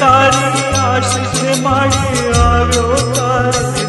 सारी आशीष माई आव्यो तारी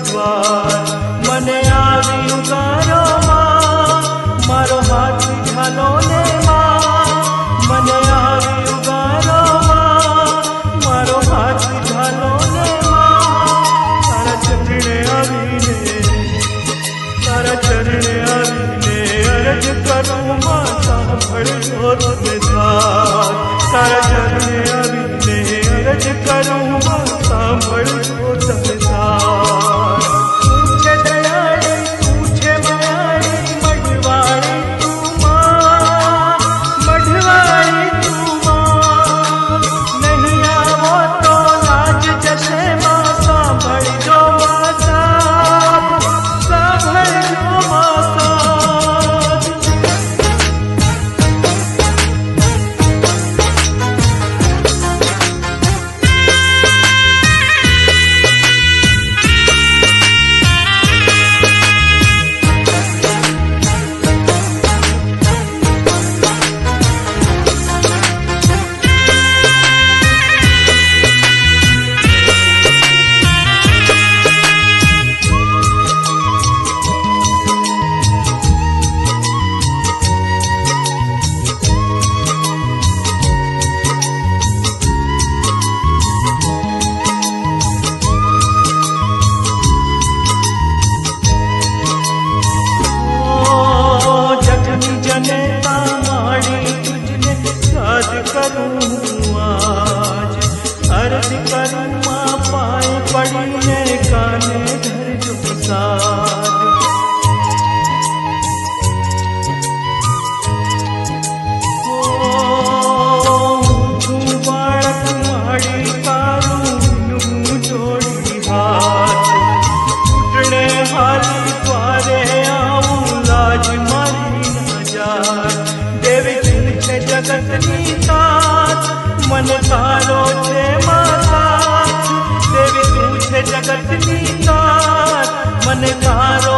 તાત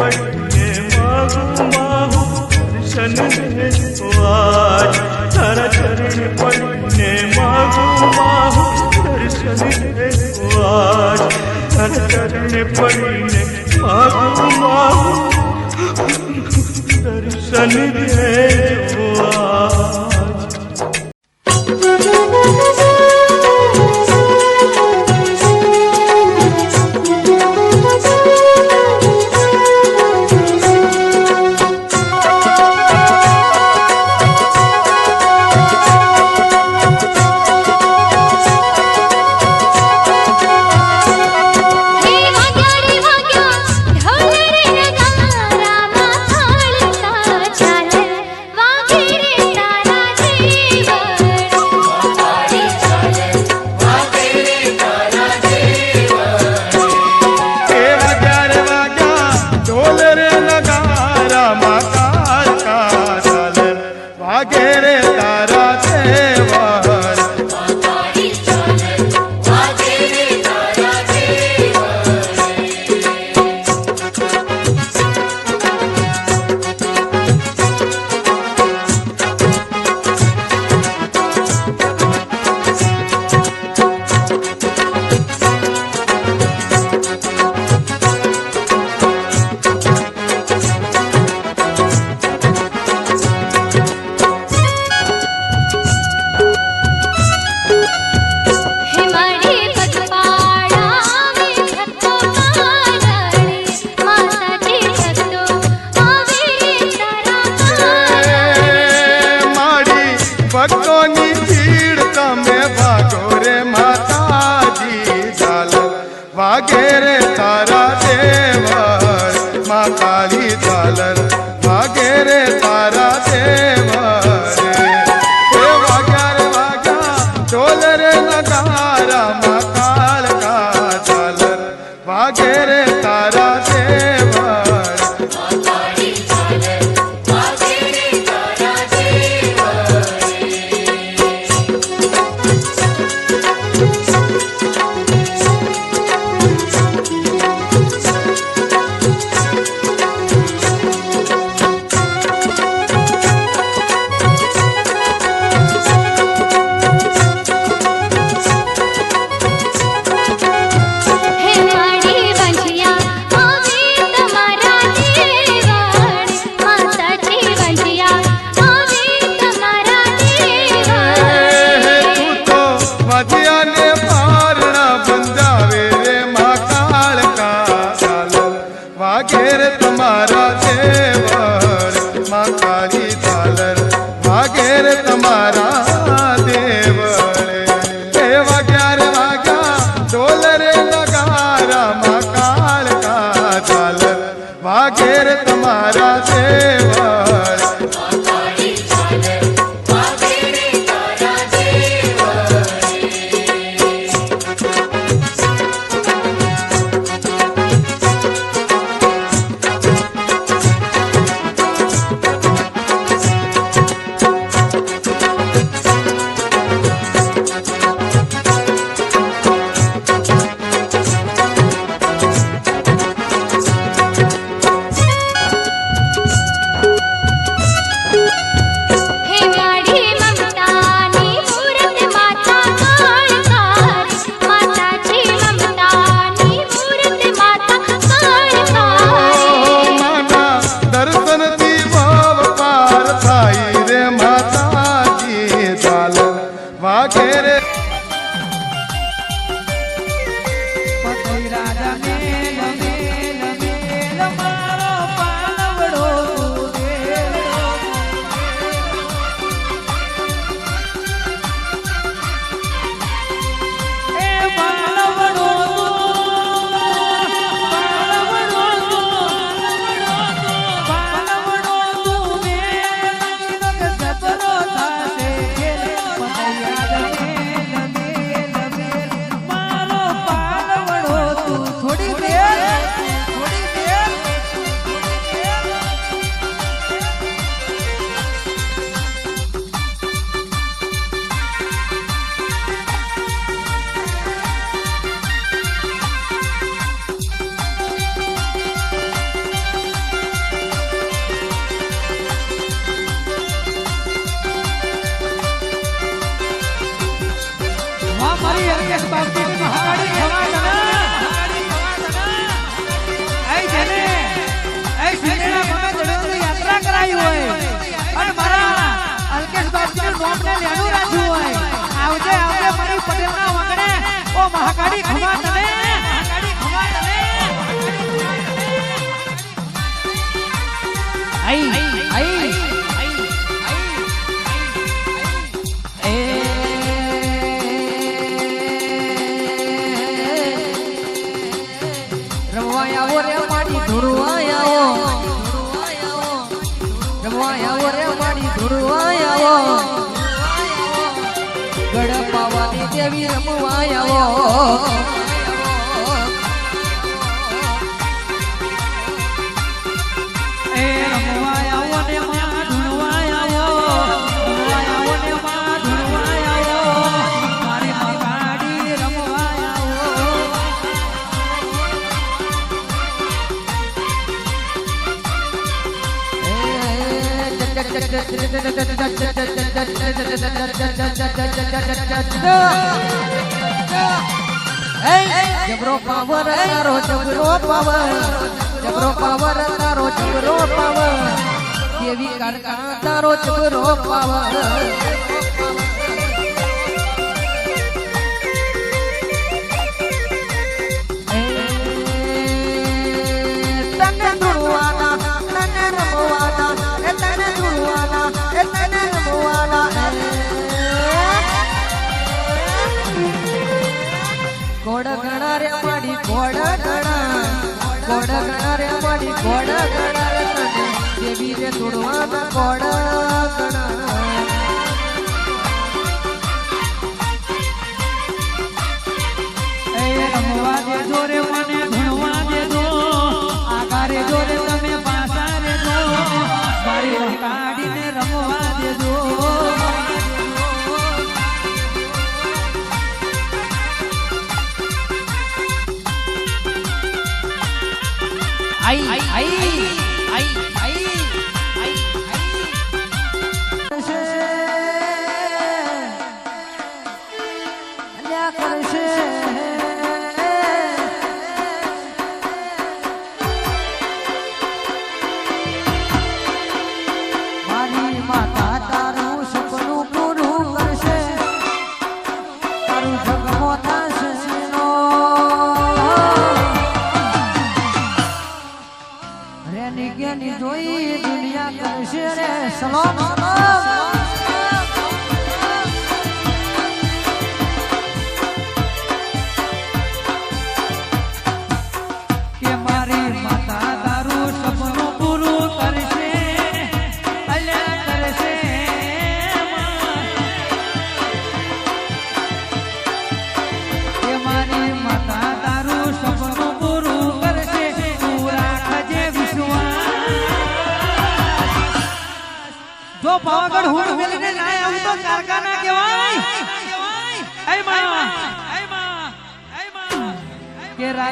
પડે માગું માગું દર્શન આજ તારા ચરણ પડે માગું માગું દર્શન આજ તારા ચરણ પડે માગું માગું દર્શન રે ভাগেরে I can't. રમવા આવો એ રમવા આવો ને માં ઢૂંઢવા આવો ને માં ઢૂંઢવા da da da da da da da da da જબરો પાવર તારો જબરો પાવર જબરો પાવર તારો જબરો પાવર. દેવી કાળકા તારો જબરો પાવર. ગણા રે મારી ઘોડા ગણા ઘોડા ગણા રે મારી ઘોડા ગણા રે તને દેવી રે તોડવાના ઘોડા ગણા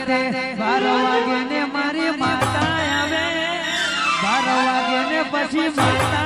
સાથે બાર વાગે ને મારી માતા આવે. બાર વાગે ને પછી માતા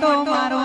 tomaron.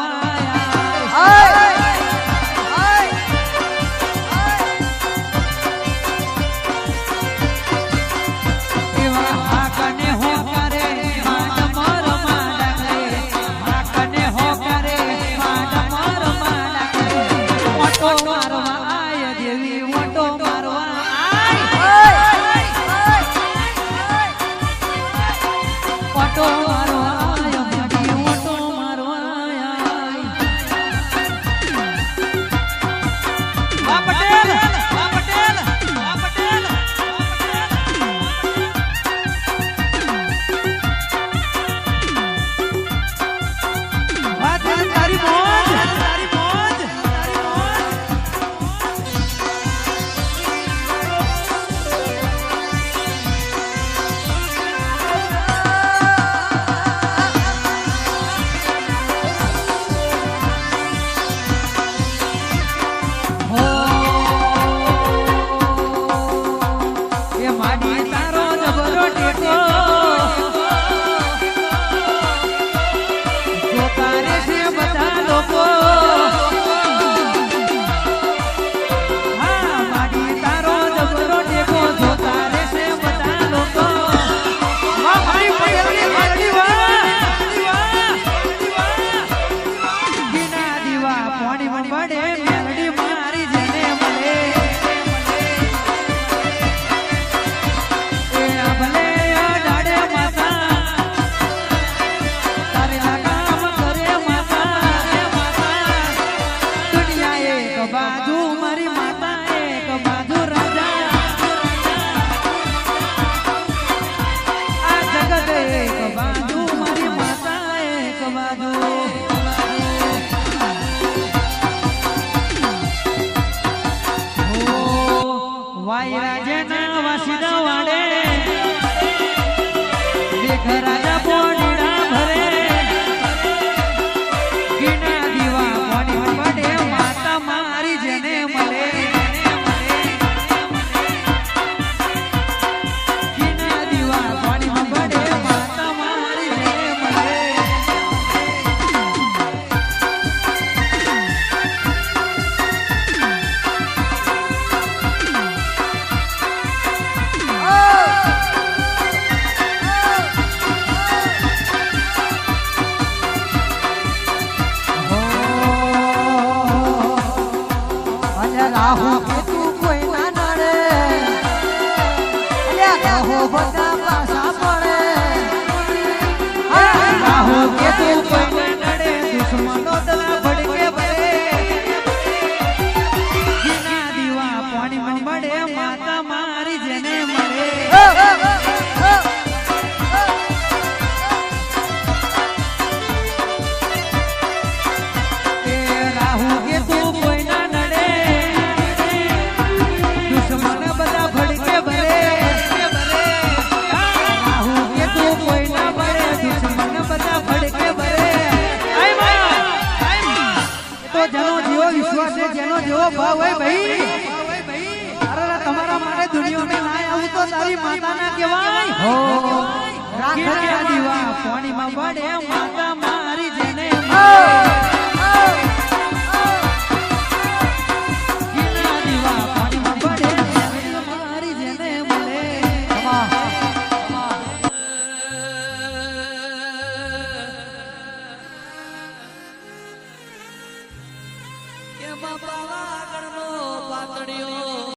eu vou હો દીવા પાણીમાં પડે